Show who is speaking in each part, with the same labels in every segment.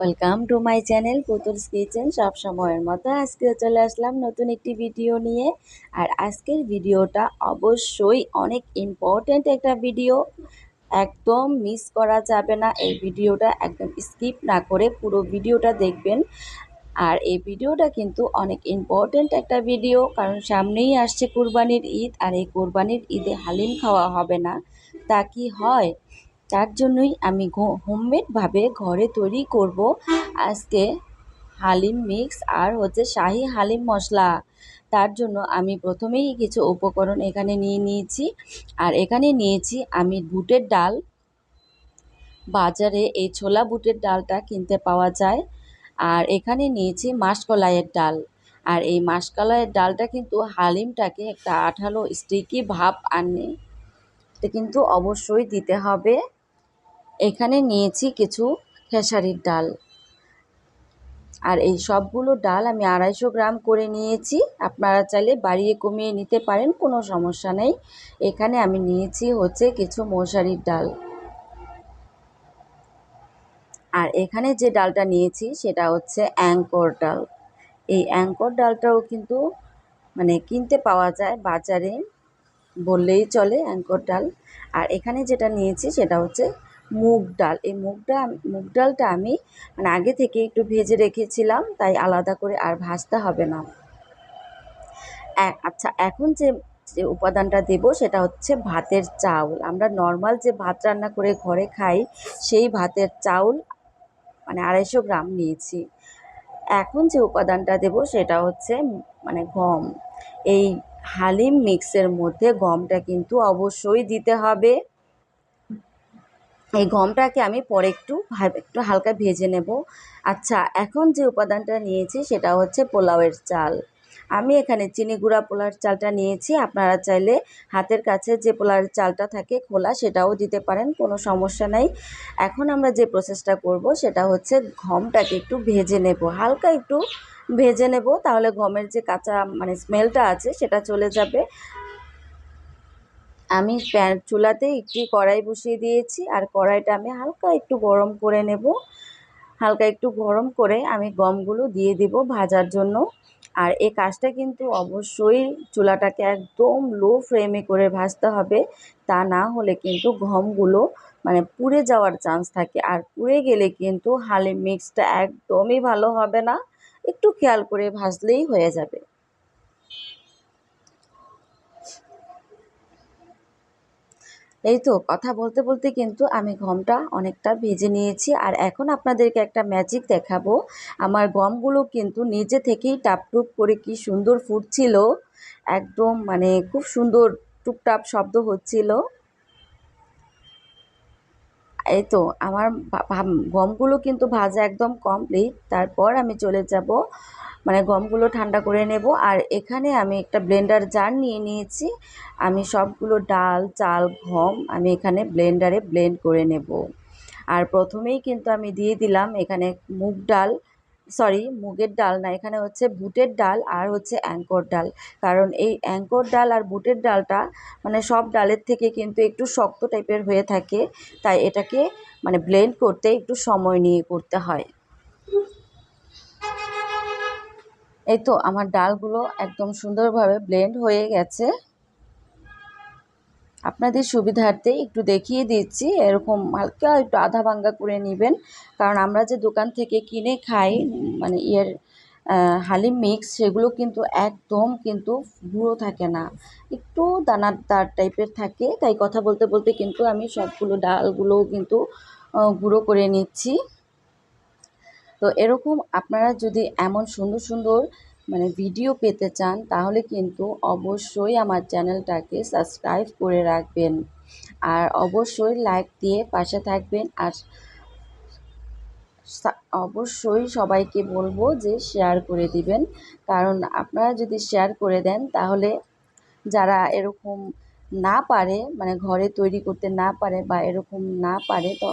Speaker 1: Welcome to my channel Putul's kitchen সব সময়ের মতো আজকেও চলে আসলাম নতুন একটি ভিডিও নিয়ে। আর আজকের ভিডিওটা অবশ্যই অনেক ইম্পর্ট্যান্ট একটা ভিডিও একদম মিস করা যাবে না এই ভিডিওটা একদম স্কিপ না করে পুরো ভিডিওটা দেখবেন। আর এই ভিডিওটা কিন্তু অনেক ইম্পর্ট্যান্ট একটা ভিডিও কারণ সামনেই আসছে কোরবানির ঈদ, আর এই কোরবানির ঈদে হালিম খাওয়া হবে না। তা কি হয়? তার জন্যই আমি হোমমেডভাবে ঘরে তৈরি করব। আজকে হালিম মিক্স আর হচ্ছে শাহি হালিম মশলা। তার জন্য আমি প্রথমেই কিছু উপকরণ এখানে নিয়ে নিয়েছি। আর এখানে নিয়েছি আমি বুটের ডাল। বাজারে এই ছোলা বুটের ডালটা কিনতে পাওয়া যায়। আর এখানে নিয়েছি মাসকলাইয়ের ডাল। আর এই মাসকলাইয়ের ডালটা কিন্তু হালিমটাকে একটা আঠালো স্টিকি ভাব আনে। এটা কিন্তু অবশ্যই দিতে হবে। এখানে নিয়েছি কিছু খেসারির ডাল। আর এই সবগুলো ডাল আমি আড়াইশো গ্রাম করে নিয়েছি। আপনারা চাইলে বাড়িয়ে কমিয়ে নিতে পারেন, কোনো সমস্যা নেই। এখানে আমি নিয়েছি হচ্ছে কিছু মশারির ডাল। আর এখানে যে ডালটা নিয়েছি সেটা হচ্ছে অ্যাঙ্কর ডাল। এই অ্যাঙ্কর ডালটাও কিন্তু মানে কিনতে পাওয়া যায় বাজারে, বললেই চলে অ্যাঙ্কর ডাল। আর এখানে যেটা নিয়েছি সেটা হচ্ছে মুগ ডাল। এই মুগ ডাল, মুগ ডালটা আমি মানে আগে থেকে একটু ভেজে রেখেছিলাম, তাই আলাদা করে আর ভাজতে হবে না। আচ্ছা এখন যে যে উপাদানটা দেব সেটা হচ্ছে ভাতের চাউল। আমরা নর্মাল যে ভাত রান্না করে ঘরে খাই, সেই ভাতের চাউল মানে আড়াইশো গ্রাম নিয়েছি। এখন যে উপাদানটা দেব সেটা হচ্ছে মানে গম। এই হালিম মিক্সের মধ্যে গমটা কিন্তু অবশ্যই দিতে হবে। এই গমটাকে আমি পরে একটু একটু হালকা ভেজে নেব। আচ্ছা এখন যে উপাদানটা নিয়েছি সেটা হচ্ছে পোলাওয়ের চাল। আমি এখানে চিনি গুঁড়া পোলার চালটা নিয়েছি। আপনারা চাইলে হাতের কাছে যে পোলার চালটা থাকে খোলা সেটাও দিতে পারেন, কোনো সমস্যা নাই। এখন আমরা যে প্রসেসটা করব সেটা হচ্ছে গমটাকে একটু ভেজে নেব। হালকা একটু ভেজে নেব, তাহলে গমের যে কাঁচা মানে স্মেলটা আছে সেটা চলে যাবে। আমি প্যান চুলাতে একটি কড়াই বসিয়ে দিয়েছি, আর কড়াইটা আমি হালকা একটু গরম করে নেব। হালকা একটু গরম করে আমি গমগুলো দিয়ে দিব ভাজার জন্য। আর এই কাজটা কিন্তু অবশ্যই চুলাটাকে একদম লো ফ্লেমে করে ভাজতে হবে, তা না হলে কিন্তু গমগুলো মানে পুড়ে যাওয়ার চান্স থাকে। আর পুড়ে গেলে কিন্তু হালিম মিক্সটা একদমই ভালো হবে না। একটু খেয়াল করে ভাজলেই হয়ে যাবে। এই তো, কথা বলতে বলতে কিন্তু আমি গমটা অনেকটা ভেজে নিয়েছি আর এখন আপনাদেরকে একটা ম্যাজিক দেখাবো। আমার গমগুলো কিন্তু নিজে থেকেই টাপটুপ করে কি সুন্দর ফুটছিল। একদম মানে খুব সুন্দর টুপটাপ শব্দ হচ্ছিল। এই তো, আমার গমগুলো কিন্তু ভাজা একদম কমপ্লিট তারপর আমি চলে যাব মানে গমগুলো ঠান্ডা করে নেব। আর এখানে আমি একটা ব্লেন্ডার জার নিয়ে নিয়েছি। আমি সবগুলো ডাল, চাল, গম আমি এখানে ব্লেন্ডারে ব্লেন্ড করে নেব। আর প্রথমেই কিন্তু আমি দিয়ে দিলাম এখানে মুগ ডাল। সরি মুগের ডাল না, এখানে হচ্ছে বুটের ডাল আর হচ্ছে অ্যাঙ্কর ডাল। কারণ এই অ্যাঙ্কর ডাল আর বুটের ডালটা মানে সব ডালের থেকে কিন্তু একটু শক্ত টাইপের হয়ে থাকে, তাই এটাকে মানে ব্লেন্ড করতে একটু সময় নিয়ে করতে হয়। এই তো, আমার ডালগুলো একদম সুন্দরভাবে ব্লেন্ড হয়ে গেছে। আপনাদের সুবিধার্থে একটু দেখিয়ে দিচ্ছি। এরকম হালকা একটু আধা ভাঙ্গা করে নেবেন। কারণ আমরা যে দোকান থেকে কিনে খাই মানে ইয়ের হালিম মিক্স, সেগুলো কিন্তু একদম কিন্তু গুঁড়ো থাকে না। একটু দানাদার টাইপের থাকে। তাই কথা বলতে বলতে কিন্তু আমি সবগুলো ডালগুলোও কিন্তু গুঁড়ো করে নিচ্ছি। তো এরকম আপনারা যদি এমন সুন্দর সুন্দর মানে ভিডিও পেতে চান, তাহলে কিন্তু অবশ্যই আমার চ্যানেলটাকে সাবস্ক্রাইব করে রাখবেন। আর অবশ্যই লাইক দিয়ে পাশে থাকবেন। আর অবশ্যই সবাইকে বলব যে শেয়ার করে দিবেন। কারণ আপনারা যদি শেয়ার করে দেন, তাহলে যারা এরকম না পারে মানে ঘরে তৈরি করতে না পারে বা এরকম না পারে, তো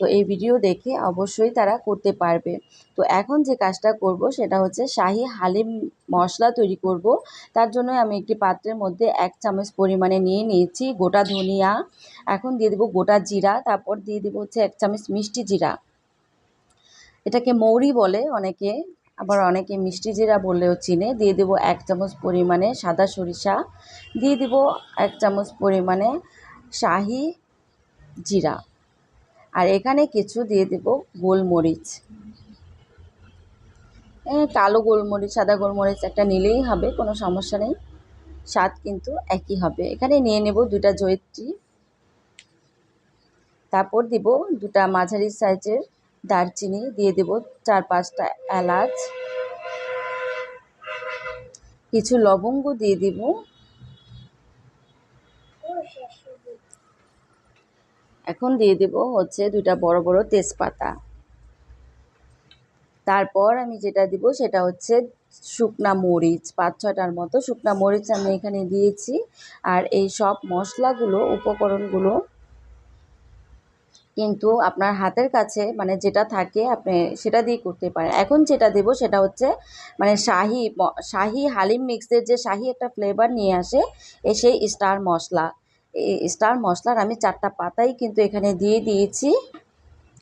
Speaker 1: তো এই ভিডিও দেখে অবশ্যই তারা করতে পারবে। তো এখন যে কাজটা করব সেটা হচ্ছে শাহি হালিম মশলা তৈরি করব। তার জন্য আমি একটি পাত্রের মধ্যে এক চামচ পরিমাণে নিয়ে নিয়েছি গোটা ধনিয়া। এখন দিয়ে দেবো গোটা জিরা, তারপর দিয়ে দেবো হচ্ছে এক চামচ মিষ্টি জিরা। এটাকে মৌরি বলে অনেকে। আবার অনেকে মিষ্টি জিরা বললেও চিনে। দিয়ে দেবো এক চামচ পরিমাণে সাদা সরিষা। দিয়ে দেব এক চামচ পরিমাণে শাহি জিরা। আর এখানে কিছু দিয়ে দেব গোলমরিচ। কালো গোলমরিচ, সাদা গোলমরিচ একটা নিলেই হবে, কোনো সমস্যা নেই। স্বাদ কিন্তু একই হবে। এখানে নিয়ে নেব দুটা জয়িত্রী। তারপর দিব দুটা মাঝারি সাইজের দারচিনি দিয়ে দেব চার পাঁচটা এলাচ। কিছু লবঙ্গ দিয়ে দিব। এখন দিয়ে দেব হচ্ছে দুটা বড় বড় তেজপাতা। তারপর আমি যেটা দিব সেটা হচ্ছে শুকনা মরিচ, পাঁচ ছটার মতো শুকনা মরিচ আমি এখানে দিয়েছি। আর এই সব মশলাগুলো, উপকরণগুলো কিন্তু আপনার হাতের কাছে মানে যেটা থাকে, আপনি সেটা দিয়ে করতে পারেন। এখন যেটা দেব সেটা হচ্ছে মানে শাহি শাহি হালিম মিক্সের যে শাহি একটা ফ্লেভার নিয়ে আসে, এ সেই স্টার মশলা। স্টার মশলার আমি চারটা পাতাই কিন্তু এখানে দিয়ে দিয়েছি।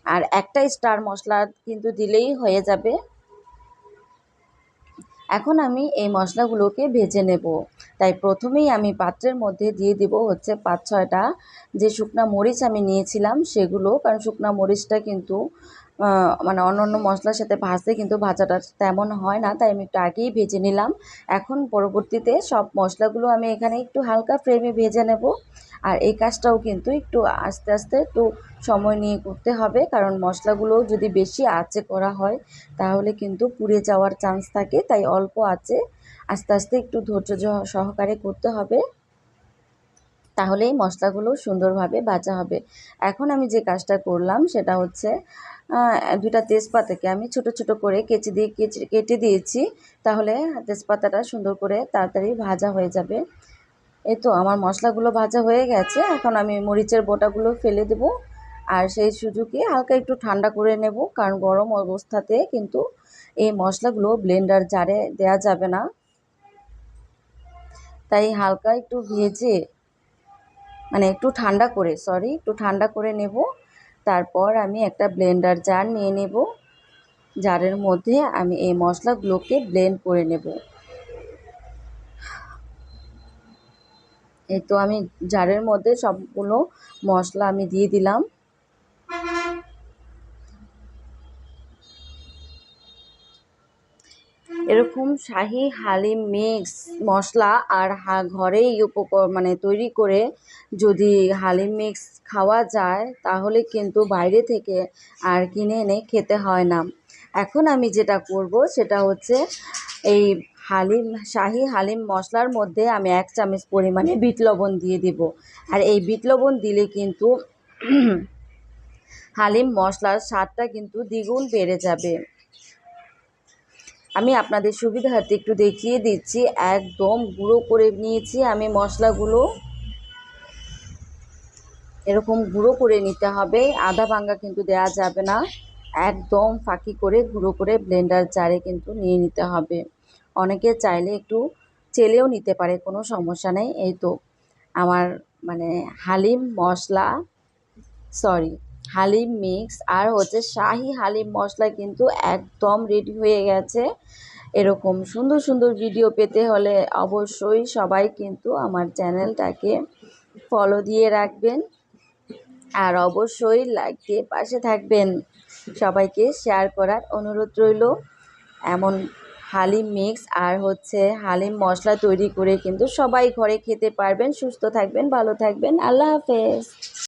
Speaker 1: আর একটা স্টার মশলা কিন্তু দিলেই হয়ে যাবে। এখন আমি এই মশলাগুলোকে ভেজে নেব। তাই প্রথমেই আমি পাত্রের মধ্যে দিয়ে দিব হচ্ছে পাঁচ ছয়টা যে শুকনা মরিচ আমি নিয়েছিলাম সেগুলো, কারণ শুকনা মরিচটা কিন্তু মানে অন্য অন্য মশলার সাথে ভাজতে কিন্তু ভাজাটা তেমন হয় না, তাই আমি একটু আগেই ভেজে নিলাম। এখন পরবর্তীতে সব মশলাগুলো আমি এখানে একটু হালকা ফ্লেমে ভেজে নেব। আর এই কাজটাও কিন্তু একটু আস্তে আস্তে একটু সময় নিয়ে করতে হবে, কারণ মশলাগুলো যদি বেশি আঁচে করা হয় তাহলে কিন্তু পুড়ে যাওয়ার চান্স থাকে, তাই অল্প আঁচে আস্তে আস্তে একটু ধৈর্য সহকারে করতে হবে। তাহলেই মশলাগুলো সুন্দরভাবে ভাজা হবে। এখন আমি যে কাজটা করলাম সেটা হচ্ছে দুটা তেজপাতাকে আমি ছোট ছোট করে কেচে দিয়ে, কেচে, কেটে দিয়েছি। তাহলে তেজপাতাটা সুন্দর করে তাড়াতাড়ি ভাজা হয়ে যাবে। এই তো আমার মশলাগুলো ভাজা হয়ে গেছে। এখন আমি মরিচের বোটাগুলো ফেলে দেব। আর সেই সুযোগে হালকা একটু ঠান্ডা করে নেব, কারণ গরম অবস্থাতে কিন্তু এই মশলাগুলো ব্লেন্ডার জারে দেয়া যাবে না। তাই হালকা একটু ভেজে মানে একটু ঠান্ডা করে সরি একটু ঠান্ডা করে নেব। তারপর আমি একটা ব্লেন্ডার জার নিয়ে নেব। জারের মধ্যে আমি এই মশলাগুলোকে ব্লেন্ড করে নেব। এই তো আমি জারের মধ্যে সবগুলো মশলা আমি দিয়ে দিলাম। এরকম শাহি হালিম মিক্স মশলা আর হা, ঘরেই উপকর মানে তৈরি করে যদি হালিম মিক্স খাওয়া যায়, তাহলে কিন্তু বাইরে থেকে আর কিনে এনে খেতে হয় না। এখন আমি যেটা করব, সেটা হচ্ছে এই হালিম শাহি হালিম মশলার মধ্যে আমি এক চামচ পরিমাণে বিট লবণ দিয়ে দেব। আর এই বিট লবণ দিলে কিন্তু হালিম মশলার স্বাদটা কিন্তু দ্বিগুণ বেড়ে যাবে। আমি আপনাদের সুবিধার্থে একটু দেখিয়ে দিচ্ছি। একদম গুঁড়ো করে নিয়েছি আমি মশলাগুলো। এরকম গুঁড়ো করে নিতে হবে। আধা ভাঙ্গা কিন্তু দেওয়া যাবে না। একদম ফাঁকি করে গুঁড়ো করে ব্লেন্ডার জারে কিন্তু নিয়ে নিতে হবে। অনেকে চাইলে একটু চেলেও নিতে পারে, কোনো সমস্যা নেই। এই তো, আমার মানে হালিম মশলা, সরি। হালিম মিক্স, আর হচ্ছে শাহি হালিম মশলা কিন্তু একদম রেডি হয়ে গেছে। এরকম সুন্দর সুন্দর ভিডিও পেতে হলে অবশ্যই সবাই কিন্তু আমার চ্যানেলটাকে ফলো দিয়ে রাখবেন। আর অবশ্যই লাইক দিয়ে পাশে থাকবেন। সবাইকে শেয়ার করার অনুরোধ রইল। এমন হালিম মিক্স আর হচ্ছে হালিম মশলা তৈরি করে কিন্তু সবাই ঘরে খেতে পারবেন, সুস্থ থাকবেন, ভালো থাকবেন। আল্লাহ হাফেজ।